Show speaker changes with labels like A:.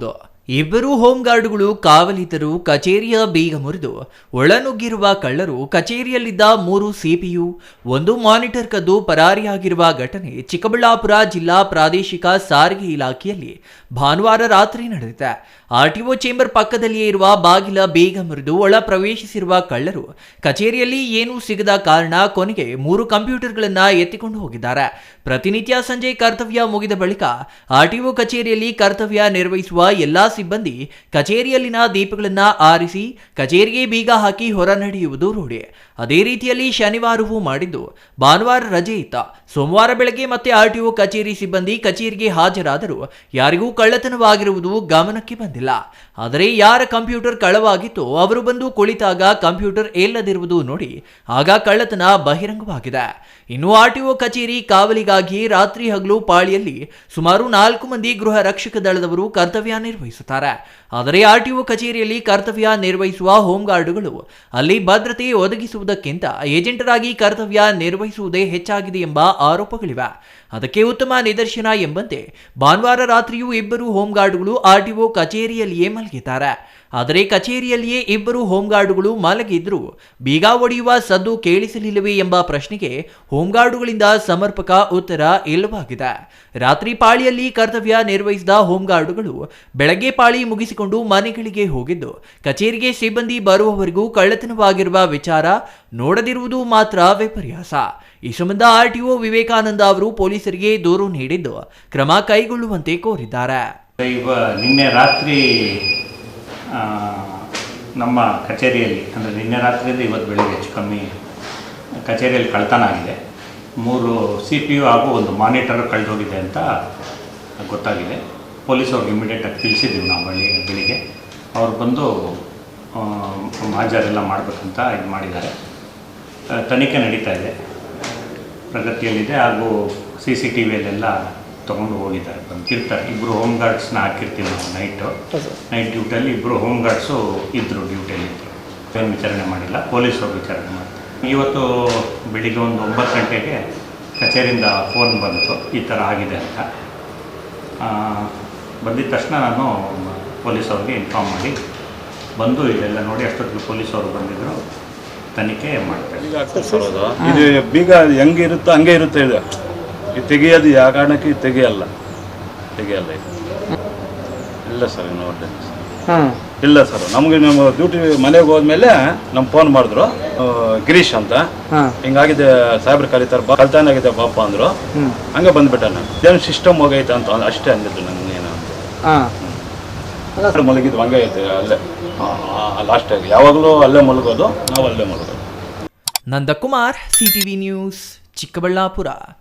A: Gordo. ಇಬ್ಬರು ಹೋಂಗಾರ್ಡ್ಗಳು ಕಾವಲಿತರು ಕಚೇರಿಯ ಬೀಗ ಮುರಿದು ಒಳನುಗ್ಗಿರುವ ಕಳ್ಳರು ಕಚೇರಿಯಲ್ಲಿದ್ದ ಮೂರು ಸಿಪಿಯು, ಒಂದು ಮಾನಿಟರ್ ಕದ್ದು ಪರಾರಿಯಾಗಿರುವ ಘಟನೆ ಚಿಕ್ಕಬಳ್ಳಾಪುರ ಜಿಲ್ಲಾ ಪ್ರಾದೇಶಿಕ ಸಾರಿಗೆ ಇಲಾಖೆಯಲ್ಲಿ ಭಾನುವಾರ ರಾತ್ರಿ ನಡೆದಿದೆ. ಆರ್ಟಿಒ ಚೇಂಬರ್ ಪಕ್ಕದಲ್ಲಿಯೇ ಇರುವ ಬಾಗಿಲ ಬೀಗ ಮುರಿದು ಒಳ ಪ್ರವೇಶಿಸಿರುವ ಕಳ್ಳರು ಕಚೇರಿಯಲ್ಲಿ ಏನೂ ಸಿಗದ ಕಾರಣ ಕೊನೆಗೆ ಮೂರು ಕಂಪ್ಯೂಟರ್ಗಳನ್ನು ಎತ್ತಿಕೊಂಡು ಹೋಗಿದ್ದಾರೆ. ಪ್ರತಿನಿತ್ಯ ಸಂಜೆ ಕರ್ತವ್ಯ ಮುಗಿದ ಬಳಿಕ ಆರ್ಟಿಒ ಕಚೇರಿಯಲ್ಲಿ ಕರ್ತವ್ಯ ನಿರ್ವಹಿಸುವ ಎಲ್ಲಾ ಸಿಬ್ಬಂದಿ ಕಚೇರಿಯಲ್ಲಿನ ದೀಪಗಳನ್ನ ಆರಿಸಿ ಕಚೇರಿಗೆ ಬೀಗ ಹಾಕಿ ಹೊರ ನಡೆಯುವುದು ರೂಢಿ. ಅದೇ ರೀತಿಯಲ್ಲಿ ಶನಿವಾರವೂ ಮಾಡಿದ್ದು. ಭಾನುವಾರ ರಜೆ ಇತ್ತ. ಸೋಮವಾರ ಬೆಳಗ್ಗೆ ಮತ್ತೆ ಆರ್ಟಿಒ ಕಚೇರಿ ಸಿಬ್ಬಂದಿ ಕಚೇರಿಗೆ ಹಾಜರಾದರೂ ಯಾರಿಗೂ ಕಳ್ಳತನವಾಗಿರುವುದು ಗಮನಕ್ಕೆ ಬಂದಿಲ್ಲ. ಆದರೆ ಯಾರ ಕಂಪ್ಯೂಟರ್ ಕಳವಾಗಿತ್ತೋ ಅವರು ಬಂದು ಕುಳಿತಾಗ ಕಂಪ್ಯೂಟರ್ ಇಲ್ಲದಿರುವುದು ನೋಡಿ ಆಗ ಕಳ್ಳತನ ಬಹಿರಂಗವಾಗಿದೆ. ಇನ್ನು ಆರ್ಟಿಒ ಕಚೇರಿ ಕಾವಲಿಗಾಗಿ ರಾತ್ರಿ ಹಗಲು ಪಾಳಿಯಲ್ಲಿ ಸುಮಾರು ನಾಲ್ಕು ಮಂದಿ ಗೃಹ ರಕ್ಷಕ ದಳದವರು ಕರ್ತವ್ಯ ನಿರ್ವಹಿಸುತ್ತಾರೆ. ಆದರೆ ಆರ್ಟಿಒ ಕಚೇರಿಯಲ್ಲಿ ಕರ್ತವ್ಯ ನಿರ್ವಹಿಸುವ ಹೋಂಗಾರ್ಡ್ಗಳು ಅಲ್ಲಿ ಭದ್ರತೆ ಒದಗಿಸುವುದಕ್ಕಿಂತ ಏಜೆಂಟರಾಗಿ ಕರ್ತವ್ಯ ನಿರ್ವಹಿಸುವುದೇ ಹೆಚ್ಚಾಗಿದೆ ಎಂಬ ಆರೋಪಗಳಿವೆ. ಅದಕ್ಕೆ ಉತ್ತಮ ನಿದರ್ಶನ ಎಂಬಂತೆ ಭಾನುವಾರ ರಾತ್ರಿಯೂ ಇಬ್ಬರು ಹೋಂಗಾರ್ಡ್ಗಳು ಆರ್ಟಿಒ ಕಚೇರಿಯಲ್ಲಿಯೇ ಮಲಗಿದ್ದಾರೆ. ಆದರೆ ಕಚೇರಿಯಲ್ಲಿಯೇ ಇಬ್ಬರು ಹೋಂಗಾರ್ಡ್ಗಳು ಮಲಗಿದ್ರು ಬೀಗ ಒಡೆಯುವ ಸದ್ದು ಕೇಳಿಸಲಿಲ್ಲವೇ ಎಂಬ ಪ್ರಶ್ನೆಗೆ ಹೋಂಗಾರ್ಡುಗಳಿಂದ ಸಮರ್ಪಕ ಉತ್ತರ ಇಲ್ಲವಾಗಿದೆ. ರಾತ್ರಿ ಪಾಳಿಯಲ್ಲಿ ಕರ್ತವ್ಯ ನಿರ್ವಹಿಸಿದ ಹೋಂಗಾರ್ಡುಗಳು ಬೆಳಗ್ಗೆ ಪಾಳಿ ಮುಗಿಸಿಕೊಂಡು ಮನೆಗಳಿಗೆ ಹೋಗಿದ್ದು, ಕಚೇರಿಗೆ ಸಿಬ್ಬಂದಿ ಬರುವವರೆಗೂ ಕಳ್ಳತನವಾಗಿರುವ ವಿಚಾರ ನೋಡದಿರುವುದು ಮಾತ್ರ ವಿಪರ್ಯಾಸ. ಈ ಸಂಬಂಧ ಒ ವಿವೇಕಾನಂದ ಅವರು ಪೊಲೀಸರಿಗೆ ದೂರು ನೀಡಿದ್ದು ಕ್ರಮ ಕೈಗೊಳ್ಳುವಂತೆ ಕೋರಿದ್ದಾರೆ.
B: ನಿನ್ನೆ ರಾತ್ರಿ ನಮ್ಮ ಕಚೇರಿಯಲ್ಲಿ, ಅಂದರೆ ನಿನ್ನೆ ರಾತ್ರಿಯಿಂದ ಇವತ್ತು ಬೆಳಿಗ್ಗೆ ಹೆಚ್ಚು ಕಮ್ಮಿ ಕಚೇರಿಯಲ್ಲಿ ಕಳ್ತನ ಆಗಿದೆ. ಮೂರು ಸಿ ಪಿ ಯು ಹಾಗೂ ಒಂದು ಮಾನಿಟರ್ ಕಳೆದೋಗಿದೆ ಅಂತ ಗೊತ್ತಾಗಿದೆ. ಪೊಲೀಸವ್ರಿಗೆ ಇಮಿಡಿಯೇಟಾಗಿ ತಿಳಿಸಿದ್ದೀವಿ ನಾವು ಬಳಿ, ಬೆಳಿಗ್ಗೆ. ಅವ್ರು ಬಂದು ಮಾಜಾರೆಲ್ಲ ಮಾಡಬೇಕಂತ ಇದು ಮಾಡಿದ್ದಾರೆ. ತನಿಖೆ ನಡೀತಾ ಇದೆ. ಪ್ರಗತಿಯಲ್ಲಿದೆ ಹಾಗೂ ಸಿ ಸಿ ಟಿ ವಿಯಲ್ಲೆಲ್ಲ ತೊಗೊಂಡು ಹೋಗಿದ್ದಾರೆ. ಬಂದಿರ್ತಾರೆ ಇಬ್ಬರು ಹೋಮ್ ಗಾರ್ಡ್ಸ್ನ ಹಾಕಿರ್ತೀವಿ ನಾವು ನೈಟು ನೈಟ್ ಡ್ಯೂಟಿಯಲ್ಲಿ ಇಬ್ಬರು ಹೋಮ್ ಗಾರ್ಡ್ಸು ಇದ್ದರು ಡ್ಯೂಟಿಯಲ್ಲಿ ಇದ್ದರು ಏನು ವಿಚಾರಣೆ ಮಾಡಿಲ್ಲ. ಪೊಲೀಸರು ವಿಚಾರಣೆ ಮಾಡ್ತಾರೆ. ಇವತ್ತು ಬೆಳಿಗ್ಗೆ ಒಂದು ಒಂಬತ್ತು ಗಂಟೆಗೆ ಕಚೇರಿಯಿಂದ ಫೋನ್ ಬಂತು. ಈ ಥರ ಆಗಿದೆ ಅಂತ. ಬಂದಿದ ತಕ್ಷಣ ನಾನು ಪೊಲೀಸವ್ರಿಗೆ ಇನ್ಫಾರ್ಮ್ ಮಾಡಿ, ಬಂದು ಇದೆಲ್ಲ ನೋಡಿ ಅಷ್ಟೊತ್ತಿಗೆ ಪೊಲೀಸವರು ಬಂದಿದ್ದರು ತನಿಖೆ ಮಾಡ್ತಾರೆ.
C: ಇದು ಬೀಗ ಹೆಂಗೆ ಇರುತ್ತೋ ಹಂಗೆ ಇರುತ್ತೆ ಇದು. ಇದು ತೆಗಿಯೋದು ಯಾವ ಕಾರಣಕ್ಕೆ ಇದು ತೆಗೆಯಲ್ಲ. ತೆಗಿಯಲ್ಲ ಇದು. ಇಲ್ಲ ಸರ್ ನೋಡಿದೆ. ಇಲ್ಲ ಸರ್ ನಮಗೆ ನಮ್ಮ ಡ್ಯೂಟಿ ಮನೆಗೆ ಹೋದ್ಮೇಲೆ ನಮ್ಮ ಫೋನ್ ಮಾಡಿದ್ರು ಗಿರೀಶ್ ಅಂತ. ಹಿಂಗಾಗಿದೆ ಸಾಹೇಬ್ರ ಕರೀತಾರೆ ಬಾ ಕಲ್ತಾನ ಆಗಿದೆ ಬಾಪ ಅಂದ್ರು ಹಂಗೆ ಬಂದ್ಬಿಟ್ಟ ನಾನು. ಏನು ಸಿಸ್ಟಮ್ ಹೋಗೈತೆ ಅಂತ ಅಷ್ಟೇ ಅಂದಿದ್ದು ನನಗೆ ಏನು ಮಲಗಿದ್ವು ಹಂಗೆ ಐತೆ ಅಲ್ಲೇ. ಲಾಸ್ಟಾಗಿ ಯಾವಾಗಲೂ ಅಲ್ಲೇ ಮಲಗೋದು ನಾವು ಅಲ್ಲೇ ಮಲಗೋದು.
A: Nandakumar CTV news Chikkaballapura.